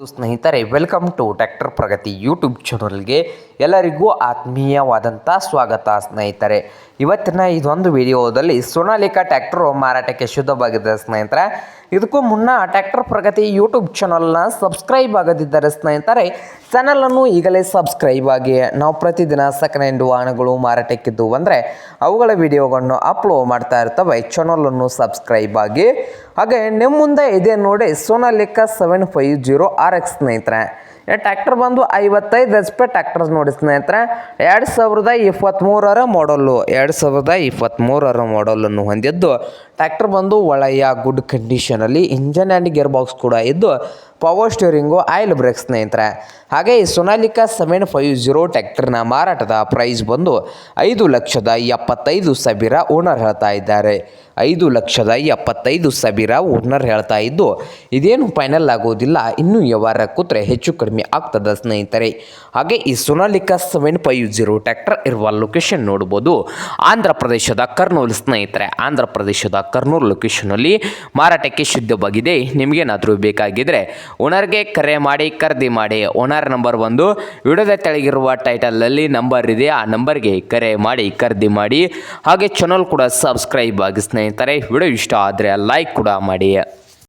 ಸ್ನೇಹಿತರೆ welcome to tractor Pragati YouTube ಚಾನಲ್ಗೆ ಎಲ್ಲರಿಗೂ ಆತ್ಮೀಯವಾದಂಥ ಸ್ವಾಗತ ಸ್ನೇಹಿತರೆ. ಇವತ್ತಿನ ಇದೊಂದು ವಿಡಿಯೋದಲ್ಲಿ ಸೋನಾಲಿಕಾ ಟ್ರ್ಯಾಕ್ಟರು ಮಾರಾಟಕ್ಕೆ ಶುದ್ಧವಾಗಿದೆ ಸ್ನೇಹಿತರೆ. ಇದಕ್ಕೂ ಮುನ್ನ ಟ್ರ್ಯಾಕ್ಟರ್ ಪ್ರಗತಿ ಯೂಟ್ಯೂಬ್ ಚಾನಲ್ನ ಸಬ್ಸ್ಕ್ರೈಬ್ ಆಗದಿದ್ದರೆ ಸ್ನೇಹಿತರೆ ಚಾನಲನ್ನು ಈಗಲೇ ಸಬ್ಸ್ಕ್ರೈಬ್ ಆಗಿ, ನಾವು ಪ್ರತಿದಿನ ಸೆಕೆಂಡ್ ಹ್ಯಾಂಡ್ ವಾಹನಗಳು ಮಾರಾಟಕ್ಕಿದ್ದು ಅಂದರೆ ಅವುಗಳ ವಿಡಿಯೋಗಳನ್ನು ಅಪ್ಲೋಡ್ ಮಾಡ್ತಾ ಇರ್ತವೆ. ಚಾನಲನ್ನು ಸಬ್ಸ್ಕ್ರೈಬ್ ಆಗಿ. ಹಾಗೆ ನಿಮ್ಮ ಮುಂದೆ ಇದೆ ನೋಡಿ Sonalika seven five zero R X ಸ್ನೇಹಿತರೆ. ಟ್ರ್ಯಾಕ್ಟರ್ ಬಂದು ಐವತ್ತೈದು ಎಚ್ ಪಿ ಟ್ಯಾಕ್ಟರ್ ನೋಡಿ ಸ್ನೇಹಿತರೆ. ಎರಡು ಸಾವಿರದ ಇಪ್ಪತ್ತ್ಮೂರರ ಮಾಡಲ್ಲು ಎರಡು ಸಾವಿರದ ಇಪ್ಪತ್ತ್ಮೂರರ ಮಾಡಲನ್ನು ಹೊಂದಿದ್ದು ಟ್ಯಾಕ್ಟರ್ ಬಂದು ಒಳ್ಳೆಯ ಗುಡ್ ಕಂಡೀಷನಲ್ಲಿ ಇಂಜನ್ ಆ್ಯಂಡ್ ಗೇರ್ ಬಾಕ್ಸ್ ಕೂಡ ಇದ್ದು ಪವರ್ ಸ್ಟೀರಿಂಗು ಆಯಿಲ್ ಬ್ರೇಕ್ ಸ್ನೇಹಿತರೆ. ಹಾಗೆ ಈ ಸೊನಾಲಿಕಾ ಸೆವೆನ್ ಫೈವ್ ಜೀರೋ ಟ್ಯಾಕ್ಟರ್ನ ಮಾರಾಟದ ಪ್ರೈಸ್ ಬಂದು ಐದು ಲಕ್ಷದ ಎಪ್ಪತ್ತೈದು ಸಾವಿರ ಓನರ್ ಹೇಳ್ತಾ ಇದ್ದಾರೆ. ಐದು ಲಕ್ಷದ ಎಪ್ಪತ್ತೈದು ಸಾವಿರ ಓನರ್ ಹೇಳ್ತಾ ಇದ್ದು, ಇದೇನು ಫೈನಲ್ ಆಗೋದಿಲ್ಲ, ಇನ್ನೂ ವ್ಯವಹಾರ ಕೂತ್ರೆ ಹೆಚ್ಚು ಕಡಿಮೆ ಆಗ್ತದೆ ಸ್ನೇಹಿತರೆ. ಹಾಗೆ ಈ Sonalika seven five zero tractor ಇರುವ ಲೊಕೇಶನ್ ನೋಡ್ಬೋದು. ಆಂಧ್ರ ಪ್ರದೇಶದ ಕರ್ನೂಲ್ ಸ್ನೇಹಿತರೆ, ಆಂಧ್ರ ಪ್ರದೇಶದ ಕರ್ನೂಲ್ ಲೊಕೇಶನಲ್ಲಿ ಮಾರಾಟಕ್ಕೆ ಶುದ್ಧವಾಗಿದೆ ನಿಮಗೇನಾದರೂ ಬೇಕಾಗಿದ್ದರೆ ಓನರ್ಗೆ ಕರೆ ಮಾಡಿ, ಖರೀದಿ ಮಾಡಿ. ಓನರ್ ನಂಬರ್ ಒಂದು ವಿಡಿಯೋದ ತೆಳಗಿರುವ ಟೈಟಲಲ್ಲಿ ನಂಬರ್ ಇದೆ. ಆ ನಂಬರ್ಗೆ ಕರೆ ಮಾಡಿ, ಖರೀದಿ ಮಾಡಿ. ಹಾಗೆ ಚಾನಲ್ ಕೂಡ ಸಬ್ಸ್ಕ್ರೈಬ್ ಆಗಿ ಸ್ನೇಹಿತರೆ ವಿಡಿಯೋ ಇಷ್ಟ ಆದರೆ ಲೈಕ್ ಕೂಡ ಮಾಡಿ.